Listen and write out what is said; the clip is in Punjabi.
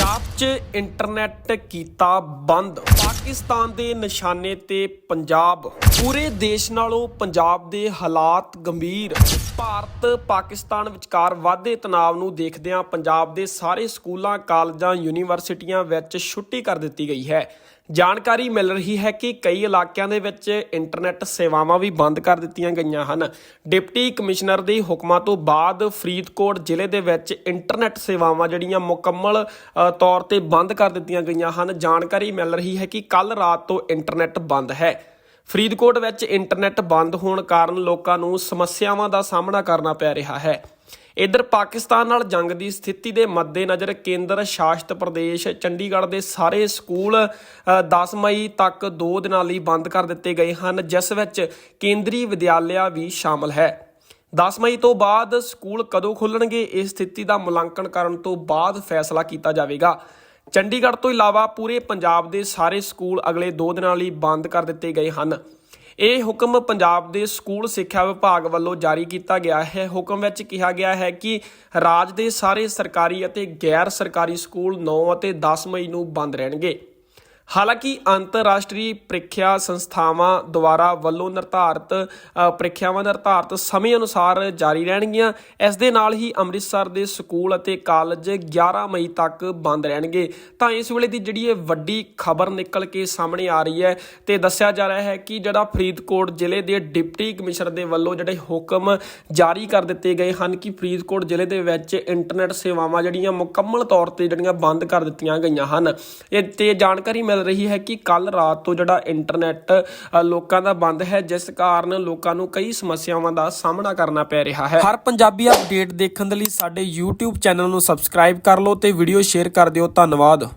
ਪੰਜਾਬ 'ਚ ਇੰਟਰਨੈਟ ਕੀਤਾ ਬੰਦ। ਪਾਕਿਸਤਾਨ ਦੇ ਨਿਸ਼ਾਨੇ ਤੇ ਪੰਜਾਬ। ਪੂਰੇ ਦੇਸ਼ ਨਾਲੋਂ ਪੰਜਾਬ ਦੇ ਹਾਲਾਤ ਗੰਭੀਰ। ਭਾਰਤ ਪਾਕਿਸਤਾਨ ਵਿਚਕਾਰ ਵਾਧੇ ਤਣਾਅ ਨੂੰ ਦੇਖਦਿਆਂ ਪੰਜਾਬ ਦੇ ਸਾਰੇ ਸਕੂਲਾਂ, ਕਾਲਜਾਂ, ਯੂਨੀਵਰਸਿਟੀਆਂ ਵਿੱਚ ਛੁੱਟੀ ਕਰ ਦਿੱਤੀ ਗਈ ਹੈ। ਜਾਣਕਾਰੀ ਮਿਲ ਰਹੀ ਹੈ ਕਿ ਕਈ ਇਲਾਕਿਆਂ ਦੇ ਵਿੱਚ ਇੰਟਰਨੈਟ ਸੇਵਾਵਾਂ ਵੀ ਬੰਦ ਕਰ ਦਿੱਤੀਆਂ ਗਈਆਂ ਹਨ। ਡਿਪਟੀ ਕਮਿਸ਼ਨਰ ਦੇ ਹੁਕਮਾਂ ਤੋਂ ਬਾਅਦ ਫਰੀਦਕੋਟ ਜ਼ਿਲ੍ਹੇ ਦੇ ਵਿੱਚ ਇੰਟਰਨੈਟ ਸੇਵਾਵਾਂ ਜਿਹੜੀਆਂ ਮੁਕੰਮਲ ਤੌਰ ਤੇ ਬੰਦ ਕਰ ਦਿੱਤੀਆਂ ਗਈਆਂ ਹਨ। ਜਾਣਕਾਰੀ ਮਿਲ ਰਹੀ ਹੈ ਕਿ ਕੱਲ ਰਾਤ ਤੋਂ ਇੰਟਰਨੈਟ ਬੰਦ ਹੈ। ਫਰੀਦਕੋਟ ਵਿੱਚ ਇੰਟਰਨੈਟ ਬੰਦ ਹੋਣ ਕਾਰਨ ਲੋਕਾਂ ਨੂੰ ਸਮੱਸਿਆਵਾਂ ਦਾ ਸਾਹਮਣਾ ਕਰਨਾ ਪੈ ਰਿਹਾ ਹੈ। ਇਧਰ ਪਾਕਿਸਤਾਨ ਨਾਲ ਜੰਗ ਦੀ ਸਥਿਤੀ ਦੇ ਮੱਦੇਨਜ਼ਰ ਕੇਂਦਰ ਸ਼ਾਸਿਤ ਪ੍ਰਦੇਸ਼ ਚੰਡੀਗੜ੍ਹ ਦੇ ਸਾਰੇ ਸਕੂਲ ਅ, 10 ਮਈ ਤੱਕ 2 ਦਿਨਾਂ ਲਈ ਬੰਦ ਕਰ ਦਿੱਤੇ ਗਏ ਹਨ ਜਿਸ ਵਿੱਚ ਕੇਂਦਰੀ ਵਿਦਿਆਲਿਆ ਵੀ ਸ਼ਾਮਲ ਹੈ। 10 ਮਈ ਤੋਂ ਬਾਅਦ ਸਕੂਲ ਕਦੋਂ ਖੁੱਲਣਗੇ ਇਸ ਸਥਿਤੀ ਦਾ ਮੁਲਾਂਕਣ ਕਰਨ ਤੋਂ ਬਾਅਦ ਫੈਸਲਾ ਕੀਤਾ ਜਾਵੇਗਾ। ਚੰਡੀਗੜ੍ਹ ਤੋਂ ਇਲਾਵਾ ਪੂਰੇ ਪੰਜਾਬ ਦੇ ਸਾਰੇ ਸਕੂਲ ਅਗਲੇ 2 ਦਿਨਾਂ ਲਈ ਬੰਦ ਕਰ ਦਿੱਤੇ ਗਏ ਹਨ। ਇਹ ਹੁਕਮ ਪੰਜਾਬ ਦੇ ਸਕੂਲ ਸਿੱਖਿਆ ਵਿਭਾਗ ਵੱਲੋਂ ਜਾਰੀ ਕੀਤਾ ਗਿਆ ਹੈ। ਹੁਕਮ ਵਿੱਚ ਕਿਹਾ ਗਿਆ ਹੈ ਕਿ ਰਾਜ ਦੇ ਸਾਰੇ ਸਰਕਾਰੀ ਅਤੇ ਗੈਰ ਸਰਕਾਰੀ ਸਕੂਲ 9 ਅਤੇ 10 ਮਈ ਨੂੰ ਬੰਦ ਰਹਿਣਗੇ। ਹਾਲਾਂਕਿ ਅੰਤਰਰਾਸ਼ਟਰੀ ਪ੍ਰੀਖਿਆ ਸੰਸਥਾਵਾਂ ਦੁਆਰਾ ਵੱਲੋਂ ਨਿਰਧਾਰਤ ਪ੍ਰੀਖਿਆਵਾਂ ਨਿਰਧਾਰਤ ਸਮੇਂ ਅਨੁਸਾਰ ਜਾਰੀ ਰਹਿਣਗੀਆਂ। ਇਸ ਦੇ ਨਾਲ ਹੀ ਅੰਮ੍ਰਿਤਸਰ ਦੇ ਸਕੂਲ ਅਤੇ ਕਾਲਜ 11 ਮਈ ਤੱਕ ਬੰਦ ਰਹਿਣਗੇ। ਤਾਂ ਇਸ ਵੇਲੇ ਦੀ ਜਿਹੜੀ ਇਹ ਵੱਡੀ ਖਬਰ ਨਿਕਲ ਕੇ ਸਾਹਮਣੇ ਆ ਰਹੀ ਹੈ ਤੇ ਦੱਸਿਆ ਜਾ ਰਿਹਾ ਹੈ ਕਿ ਜਿਹੜਾ ਫਰੀਦਕੋਟ ਜ਼ਿਲ੍ਹੇ ਦੇ ਡਿਪਟੀ ਕਮਿਸ਼ਨਰ ਦੇ ਵੱਲੋਂ ਜਿਹੜੇ ਹੁਕਮ ਜਾਰੀ ਕਰ ਦਿੱਤੇ ਗਏ ਹਨ ਕਿ ਫਰੀਦਕੋਟ ਜ਼ਿਲ੍ਹੇ ਦੇ ਵਿੱਚ ਇੰਟਰਨੈਟ ਸੇਵਾਵਾਂ ਜਿਹੜੀਆਂ ਮੁਕੰਮਲ ਤੌਰ ਤੇ ਜਿਹੜੀਆਂ ਬੰਦ ਕਰ ਦਿੱਤੀਆਂ ਗਈਆਂ ਹਨ। ਇਹ ਤੇ ਜਾਣਕਾਰੀ ਮਿਲ ਰਹੀ ਹੈ ਕਿ ਕੱਲ ਰਾਤ ਤੋਂ ਜਿਹੜਾ ਇੰਟਰਨੈਟ ਲੋਕਾਂ ਦਾ ਬੰਦ ਹੈ, ਜਿਸ ਕਾਰਨ ਲੋਕਾਂ ਨੂੰ ਕਈ ਸਮੱਸਿਆਵਾਂ ਦਾ ਸਾਹਮਣਾ ਕਰਨਾ ਪੈ ਰਿਹਾ ਹੈ। ਹਰ ਪੰਜਾਬੀ ਅਪਡੇਟ ਦੇਖਣ ਦੇ ਲਈ ਸਾਡੇ YouTube ਚੈਨਲ ਨੂੰ ਸਬਸਕ੍ਰਾਈਬ ਕਰ ਲਓ ਤੇ ਵੀਡੀਓ ਸ਼ੇਅਰ ਕਰ ਦਿਓ। ਧੰਨਵਾਦ।